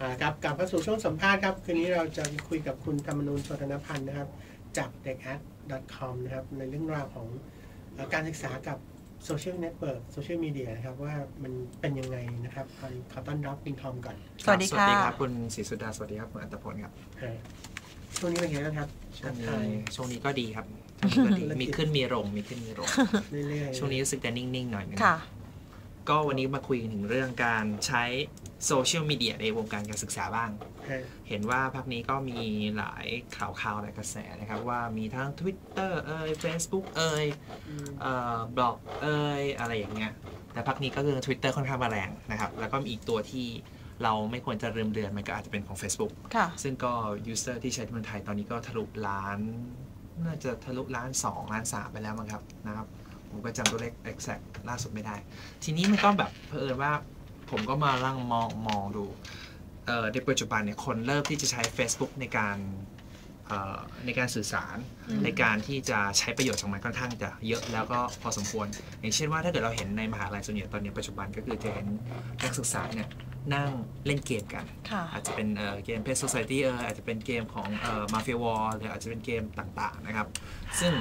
อ่าครับกลับมาสู่ช่วงสัมภาษณ์ครับ คืนนี้เราจะคุยกับคุณธรรมนูญโชตนพันธ์นะครับ จากเด็ก .com นะครับในเรื่องราวของเอ่อการศึกษากับโซเชียลเน็ตเวิร์กโซเชียลมีเดียนะครับว่ามันเป็นยังไงนะครับขอขอต้อนรับคุณทอมก่อน สวัสดีค่ะสวัสดีครับคุณศรีสุดา สวัสดีครับคุณอัตพลครับอ่าช่วงนี้เป็นไงบ้างครับช่วงทักนี้ทายช่วงนี้ก็ดีครับช่วงนี้ ก็ดีธุรกิจมีขึ้นมีลงมีขึ้นมีลงเรื่อยๆช่วงนี้รู้สึกจะนิ่งๆหน่อยนึงค่ะก็วันนี้มาคุยกันถึงเรื่องการใช้โซเชียลมีเดียในวงการการศึกษาบ้างฮะเห็นว่าพักนี้ก็มีหลายข่าวข่าวหลายกระแสนะครับ ว่ามีทั้ง Twitter เอ่ย Facebook เอ่ยอืมเอ่อบล็อกเอ่ยอะไรอย่างเงี้ย แต่พักนี้ก็คือ Twitter ค่อนข้างมาแรงนะครับ แล้วก็มีอีกตัวที่เราไม่ควรจะลืมเดือนมันก็อาจจะเป็นของ Facebook ค่ะซึ่งก็ user ที่ใช้ที่เมืองไทยตอนนี้ก็ทะลุล้าน น่าจะทะลุล้าน2ล้าน3ไปแล้วมั้งครับนะครับ ผมก็จำตัวเลข exact ล่าสุดไม่ได้ ทีนี้มันก็แบบเผอิญว่าผมก็มาลั่งมองมองดูเอ่อในปัจจุบันเนี่ยคนเริ่มที่จะใช้ Facebook ในการเอ่อในการสื่อสารอืมในการที่จะใช้ประโยชน์จากมันค่อนข้างจะเยอะแล้วก็พอสมควร อย่างเช่นว่าถ้าเกิดเราเห็นในมหาลัยส่วนใหญ่ตอนนี้ปัจจุบันก็คือจะเห็นนักศึกษาเนี่ย นั่งเล่นเกมกันค่ะอาจจะเป็นเอ่อเกม Pet Society เอออาจจะเป็นเกมของเอ่อ Mafia War หรืออาจจะเป็นเกมต่างๆนะครับ ซึ่ง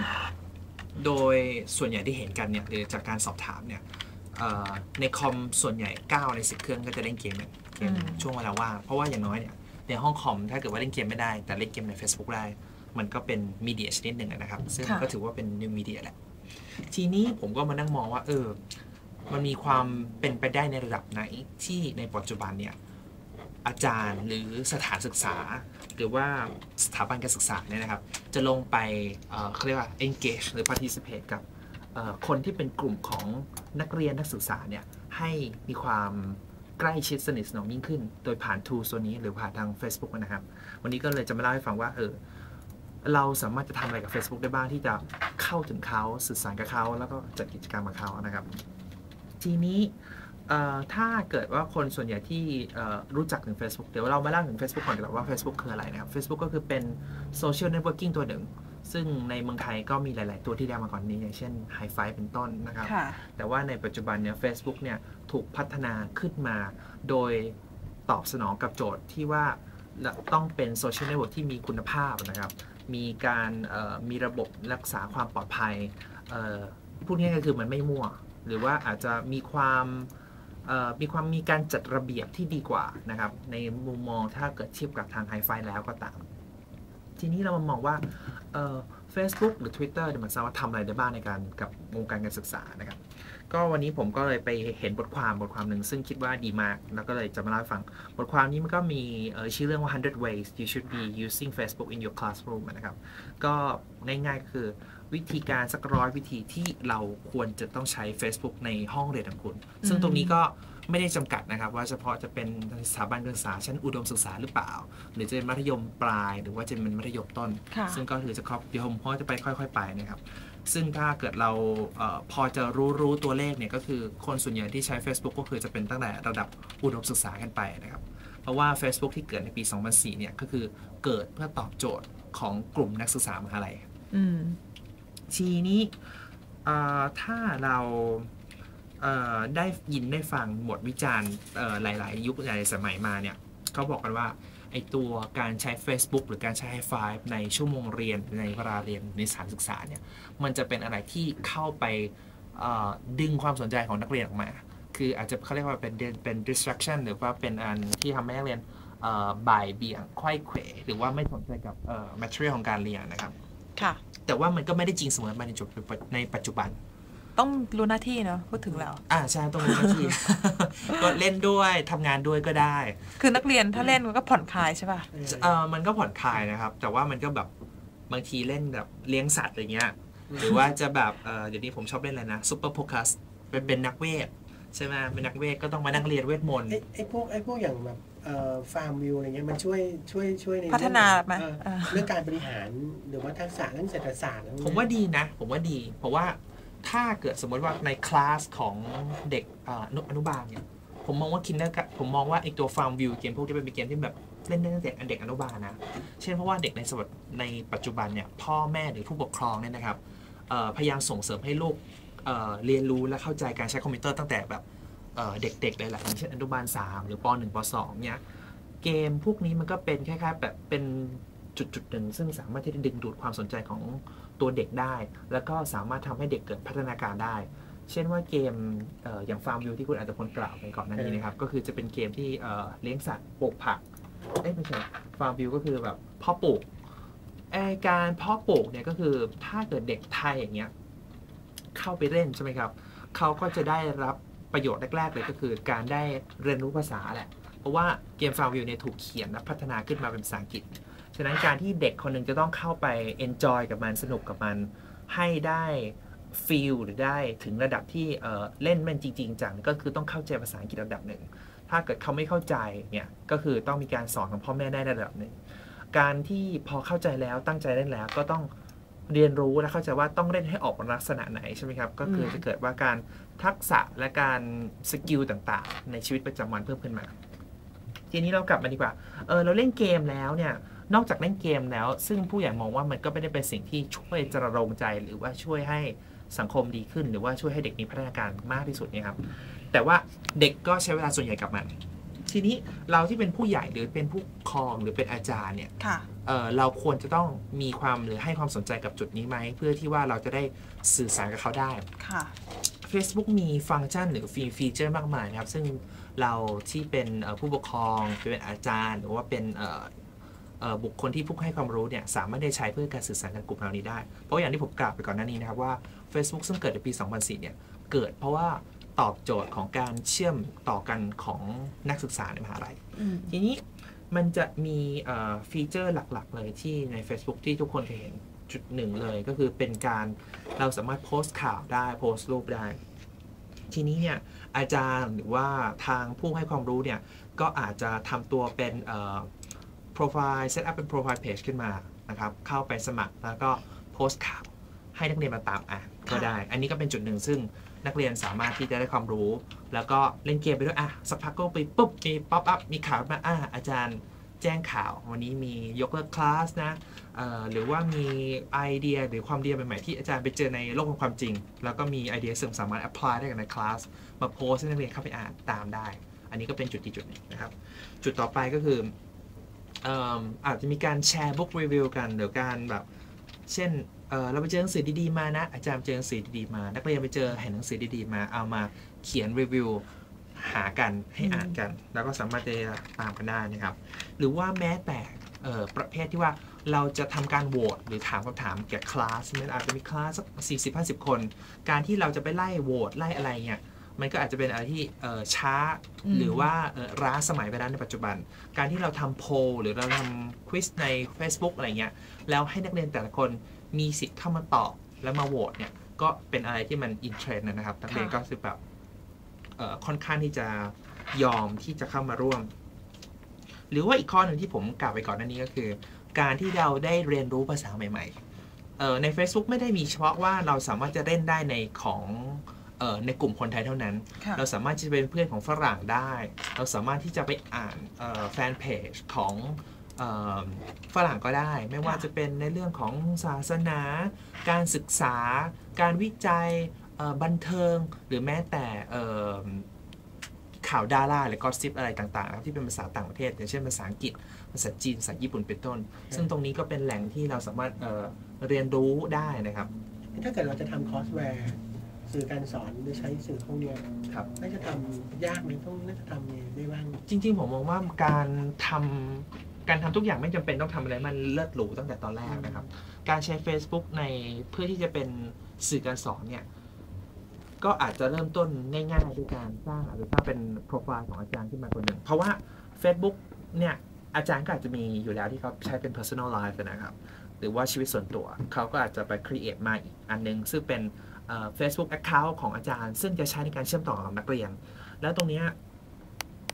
โดยส่วนใหญ่ที่เห็นกันเนี่ยหรือจากการสอบถามเนี่ยเอ่อในคอมส่วนใหญ่ 9 ใน 10 เครื่องก็จะเล่นเกมเนี่ยเกมอืมช่วงเวลาว่างเพราะว่าอย่างน้อยเนี่ยในห้องคอมถ้าเกิดว่าเล่นเกมไม่ได้ แต่เล่นเกมใน Facebook ได้ มันก็เป็นมีเดียชนิดหนึ่งอะนะครับ ซึ่งค่ะก็ถือว่าเป็นนิวมีเดียแหละ ทีนี้ผมก็มานั่งมองว่าเออ มันมีความเป็นไปได้ในระดับไหนที่ในปัจจุบันเนี่ยอาจารย์หรือสถานศึกษา หรือว่าสถาบันการศึกษาเนี่ยนะครับ จะลงไปเขาเรียกว่า engage หรือ participate กับคนที่เป็นกลุ่มของนักเรียนนักศึกษาเนี่ยให้มีความใกล้ชิดสนิทสนมยิ่งขึ้น โดยผ่าน tool ตัวนี้หรือผ่านทาง Facebook นะครับ วันนี้ก็เลยจะมาเล่าให้ฟังว่าเออเราสามารถจะทำอะไรกับ Facebook ได้บ้างที่จะเข้าถึงเขาสื่อสารกับเขาแล้วก็จัดกิจกรรมกับเขานะครับ ทีนี้เอ่อถ้าเกิดว่าคนส่วนใหญ่ที่เอ่อรู้จักถึง Facebook เดี๋ยวเรามาเล่าถึง Facebook ก่อนดีกว่าว่า Facebook คืออะไรนะครับ Facebook ก็คือเป็นโซเชียลเน็ตเวิร์กิ่งตัวหนึ่ง ซึ่งในเมืองไทยก็มีหลาย ๆ ตัวที่ได้มาก่อนนี้ อย่างเช่น High Five เป็นต้นนะครับค่ะแต่ว่าในปัจจุบันเนี่ย Facebook เนี่ยถูกพัฒนาขึ้นมาโดยตอบสนองกับโจทย์ที่ว่าต้องเป็นโซเชียลเน็ตเวิร์กที่มีคุณภาพนะครับ มีการเอ่อมีระบบรักษาความปลอดภัยเอ่อพูดง่ายๆก็คือมันไม่มั่ว หรือว่าอาจจะมีความมีความมีการจัดระเบียบที่ดีกว่านะครับ ในมุมมองถ้าเกิดเทียบกับทางไฮไฟแล้วก็ตาม ทีนี้เรามามองว่าเอ่อ Facebook หรือ Twitter เนี่ยมันสามารถทำอะไรได้บ้างในการกับวงการการศึกษานะครับ ก็วันนี้ผมก็เลยไปเห็นบทความบทความหนึ่งซึ่งคิดว่าดีมาก แล้วก็เลยจะมาเล่าให้ฟัง บทความนี้มันก็มีชื่อเรื่องว่า 100 ways you should be using Facebook in your classroom นะครับ ก็ง่ายๆก็คือ วิธีการสักร้อยวิธีที่เราควรจะต้องใช้ Facebook ในห้องเรียนของคุณ ซึ่งตรงนี้ก็ไม่ได้จำกัดนะครับ ว่าเฉพาะจะเป็นสถาบันการศึกษาชั้นอุดมศึกษาหรือเปล่า หรือจะเป็นมัธยมปลายหรือว่าจะเป็นมัธยมต้นค่ะซึ่งก็คือจะครอบเดี๋ยวผมพ่อจะไปค่อย ๆ ไปนะครับ ซึ่งถ้าเกิดเราเออพอจะรู้รู้ตัวเลขเนี่ยก็คือคนส่วนใหญ่ที่ใช้ Facebook ก็คือจะเป็นตั้งแต่ระดับอุดมศึกษาขึ้นไปนะครับ เพราะว่า Facebook ที่เกิดในปี 2004 เนี่ยก็คือเกิดเพื่อตอบโจทย์ของกลุ่มนักศึกษามหาลัยอืม ทีนี้ถ้าเราเได้ยินได้ฟังบทวิจารณ์หลาย ๆ ยุคหลายสมัยมาเนี่ยเขาบอกกันว่าไอตัวการใช้ Facebook หรือการใช้ High Five ในชั่วโมงเรียนในเวลาเรียนในสถานศึกษาเนี่ยมันจะเป็นอะไรที่เข้าไปดึงความสนใจของนักเรียนออกมา คืออาจจะเขาเรียกว่าเป็นเป็น distraction หรือว่าเป็นอันที่ทำให้นักเรียนบ่ายเบี่ยงไขว้เขวหรือว่าไม่สนใจกับ material ของการเรียนนะครับ ค่ะ แต่ว่ามันก็ไม่ได้จริงเสมอไปในจุดในปัจจุบัน ต้องรู้หน้าที่เนาะพูดถึงแล้วอ่าใช่ตรงนี้บางทีก็เล่นด้วยทำงานด้วยก็ได้ คือนักเรียนถ้าเล่นมันก็ผ่อนคลายใช่ป่ะเออมันก็ผ่อนคลายนะครับ แต่ว่ามันก็แบบบางทีเล่นแบบเลี้ยงสัตว์อะไรเงี้ยหรือว่าจะแบบเออเดี๋ยวนี้ผมชอบเล่นอะไรนะซูเปอร์โพคัสเป็นเป็นนักเวทใช่ไหมเป็นนักเวทก็ต้องมานั่งเรียนเวทมนต์ไอ้ไอ้พวกไอ้พวกอย่างแบบเอ่อ ฟาร์มวิวอะไรเงี้ยมันช่วยช่วยช่วยในพัฒนาเรื่องไหมเอ่อเออเรื่องการบริหารหรือว่าทักษะเรื่องเศรษฐศาสตร์อะไรพกผนี้มว่าดีนะ ผมว่าดี เพราะว่าถ้าเกิดสมมติว่าในคลาสของเด็กเอ่ออนุอนุบาลเนี่ยผมมองว่าคินเนอร์ผมมองว่าไอตัวฟาร์มวิวเกมพวกที่เป็นเกมที่แบบเล่นได้ตั้งแต่เด็กอนุบาลนะ เช่นเพราะว่าเด็กในสมัยในปัจจุบันเนี่ยพ่อแม่หรือผู้ปกครองเนี่ยนะครับเอ่อพยายามส่งเสริมให้ลูกเอ่อเรียนรู้และเข้าใจการใช้คอมพิวเตอร์ตั้งแต่แบบ เด็กๆเลยแหละอย่างเช่นอนุบาล 3 หรือป .1 ป .2 เนี่ยเกมพวกนี้มันก็เป็นคล้ายๆแบบเป็นจุดจุดๆหนึ่งซึ่งสามารถที่จะดึงดูดความสนใจของตัวเด็กได้ แล้วก็สามารถทำให้เด็กเกิดพัฒนาการได้ เช่นว่าเกมเอออย่างฟาร์มวิวที่คุณอาจจะพลกล่าวไปก่อนหน้านี้นะครับ ก็คือจะเป็นเกมที่เเลี้ยงสัตว์ปลูกผักเอ้ไม่ใช่ฟาร์มวิวก็คือแบบเพาะปลูกไอการเพาะปลูกเนี่ยก็คือถ้าเกิดเด็กไทยอย่างเงี้ยเข้าไปเล่นใช่ไหมครับเขาก็จะได้รับ ประโยชน์แรก ๆ เลยก็คือการได้เรียนรู้ภาษาแหละ เพราะว่าเกมฟาร์วิวเนี่ยถูกเขียนและพัฒนาขึ้นมาเป็นภาษาอังกฤษ ฉะนั้นการที่เด็กคนหนึ่งจะต้องเข้าไป enjoy กับมันสนุกกับมัน ให้ได้ feel หรือได้ถึงระดับที่เเล่นมันจริง ๆ จังก็คือต้องเข้าใจภาษาอังกฤษระดับหนึ่ง ถ้าเกิดเขาไม่เข้าใจเนี่ยก็คือต้องมีการสอนของพ่อแม่ได้ระดับหนึ่ง การที่พอเข้าใจแล้วตั้งใจเล่นแล้วก็ต้อง เรียนรู้และเข้าใจว่าต้องเล่นให้ออกมาลักษณะไหนใช่ไหมครับ ก็คือจะเกิดว่าการทักษะและการสกิลต่างๆ ในชีวิตประจำวันเพิ่มขึ้นมา ทีนี้เรากลับมาดีกว่า เออเราเล่นเกมแล้วเนี่ยนอกจากเล่นเกมแล้ว ซึ่งผู้ใหญ่มองว่ามันก็ไม่ได้เป็นสิ่งที่ช่วยจระรงใจหรือว่าช่วยให้สังคมดีขึ้น หรือว่าช่วยให้เด็กมีพัฒนาการมากที่สุดเนี่ยครับ แต่ว่าเด็กก็ใช้เวลาส่วนใหญ่กับมันทีนี้เราที่เป็นผู้ใหญ่หรือเป็นผู้ปกครองหรือเป็นอาจารย์เนี่ยค่ะ เอ่อเราควรจะต้องมีความหรือให้ความสนใจกับจุดนี้ไหม เพื่อที่ว่าเราจะได้สื่อสารกับเขาได้ค่ะ Facebook มีฟังก์ชันหรือฟีฟีเจอร์มากมายนะครับ ซึ่งเราที่เป็นเอ่อผู้ปกครองเป็นอาจารย์ หรือว่าเป็นเอ่อเอ่อบุคคลที่ผู้ให้ความรู้เนี่ยสามารถได้ใช้เพื่อการสื่อสารกับกลุ่มเหล่านี้ได้ เพราะอย่างที่ผมกล่าวไปก่อนหน้านี้นะครับว่า Facebook ซึ่งเกิดในปี 2004 เนี่ยเกิดเพราะว่าตอบโจทย์ของการเชื่อมต่อกันของนักศึกษาในมหาลัยอืมทีนี้ มันจะมีเอ่อฟีเจอร์หลักๆ เลยที่ใน Facebook ที่ทุกคนเคยเห็นจุดหนึ่งเลยก็คือเป็นการเราสามารถโพสต์ข่าวได้โพสต์รูปได้ ทีนี้เนี่ยอาจารย์หรือว่าทางผู้ให้ความรู้เนี่ย ก็อาจจะทำตัวเป็นโปรไฟล์เซตอัพเป็นโปรไฟล์เพจขึ้นมานะครับ เข้าไปสมัครแล้วก็โพสต์ข่าวให้นักเรียนมาตามอ่านก็ได้ อันนี้ก็เป็นจุดหนึ่งซึ่ง นักเรียนสามารถที่จะได้ความรู้ แล้วก็เล่นเกมไปด้วยอะสักพักก็ไปปุ๊บมีป๊อปอัพมีข่าวมาอะอาจารย์แจ้งข่าว วันนี้มียกเลิกคลาสนะหรือว่ามีไอเดียหรือความเดียใหม่ๆที่อาจารย์ไปเจอในโลกของความจริง แล้วก็มีไอเดียซึ่งสามารถแอพพลายได้กับในคลาสมาโพสให้นักเรียนเข้าไปอ่านตามได้ อันนี้ก็เป็นจุดที่จุดหนึ่งนะครับ จุดต่อไปก็คือเอิ่มอาจจะมีการแชร์บุ๊กรีวิวกันหรือการแบบ เช่น เอ่อเราไปเจอหนังสือดีๆมานะ อาจารย์ไปเจอหนังสือดีๆมา นักเรียนไปเจอเห็นหนังสือดีๆมา เอามาเขียนรีวิวหากันให้อ่านกัน แล้วก็สามารถจะตามกันได้นะครับ หรือว่าแม้แต่เอ่อประเภทที่ว่าเราจะทำการโหวตหรือถามคำถามแก่คลาสมันอาจจะมีคลาสสักสี่สิบห้าสิบคน การที่เราจะไปไล่โหวตไล่อะไรเนี่ยมันก็อาจจะเป็นอะไรที่เอ่อช้าอืมหรือว่าเอ่อร้าสมัยไปแล้วในปัจจุบัน การที่เราทำโพลหรือเราทำควิสใน Facebook อะไรเงี้ยแล้วให้นักเรียนแต่ละคน มีสิทธิ์เข้ามาตอบแล้วมาโหวตเนี่ยก็เป็นอะไรที่มันอินเทรนด์นะครับนักเรียนก็คือแบบเอ่อค่อนข้างที่จะยอมที่จะเข้ามาร่วม หรือว่าอีกข้อหนึ่งที่ผมกล่าวไปก่อนหน้านี้ก็คือ การที่เราได้เรียนรู้ภาษาใหม่ๆเอ่อใน Facebook ไม่ได้มีเฉพาะว่าเราสามารถจะเล่นได้ในของเอ่อในกลุ่มคนไทยเท่านั้นค่ะเราสามารถที่จะเป็นเพื่อนของฝรั่งได้ เราสามารถที่จะไปอ่านเอ่อแฟนเพจของเอ่อ ฝรั่งก็ได้ ไม่ว่าค่ะจะเป็นในเรื่องของศาสนา การศึกษา การวิจัยเอ่อบันเทิงหรือแม้แต่เอ่อข่าวดาราหรือกอสซิปอะไรต่างๆนะครับที่เป็นภาษาต่างประเทศอย่างเช่นภาษาอังกฤษ ภาษาจีน ภาษาญี่ปุ่นเป็นต้น ซึ่งตรงนี้ก็เป็นแหล่งที่เราสามารถเอ่อเรียนรู้ได้นะครับ ถ้าเกิดเราจะทำคอร์สแวร์สื่อการสอนโดยใช้สื่อพวกเนี้ยครับน่าจะทำยากไหมต้องน่าจะทำยังไงได้บ้าง จริง ๆ ผมมองว่าการทำ การทำทุกอย่างไม่จำเป็นต้องทำอะไรมันเลิศหรูตั้งแต่ตอนแรกนะครับ การใช้ Facebook ในเพื่อที่จะเป็นสื่อการสอนเนี่ยก็อาจจะเริ่มต้นง่ายๆด้วยการสร้างอาจจะสร้างเป็นโปรไฟล์ของอาจารย์ขึ้นมาคนหนึ่งเพราะว่า Facebook เนี่ยอาจารย์ก็อาจจะมีอยู่แล้วที่เขาใช้เป็น personal life นะครับ หรือว่าชีวิตส่วนตัวเขาก็อาจจะไป create มาอีกอันหนึง ซึ่งเป็นเอ่อ Facebook account ของอาจารย์ ซึ่งจะใช้ในการเชื่อมต่อกับนักเรียน แล้วตรงเนี้ย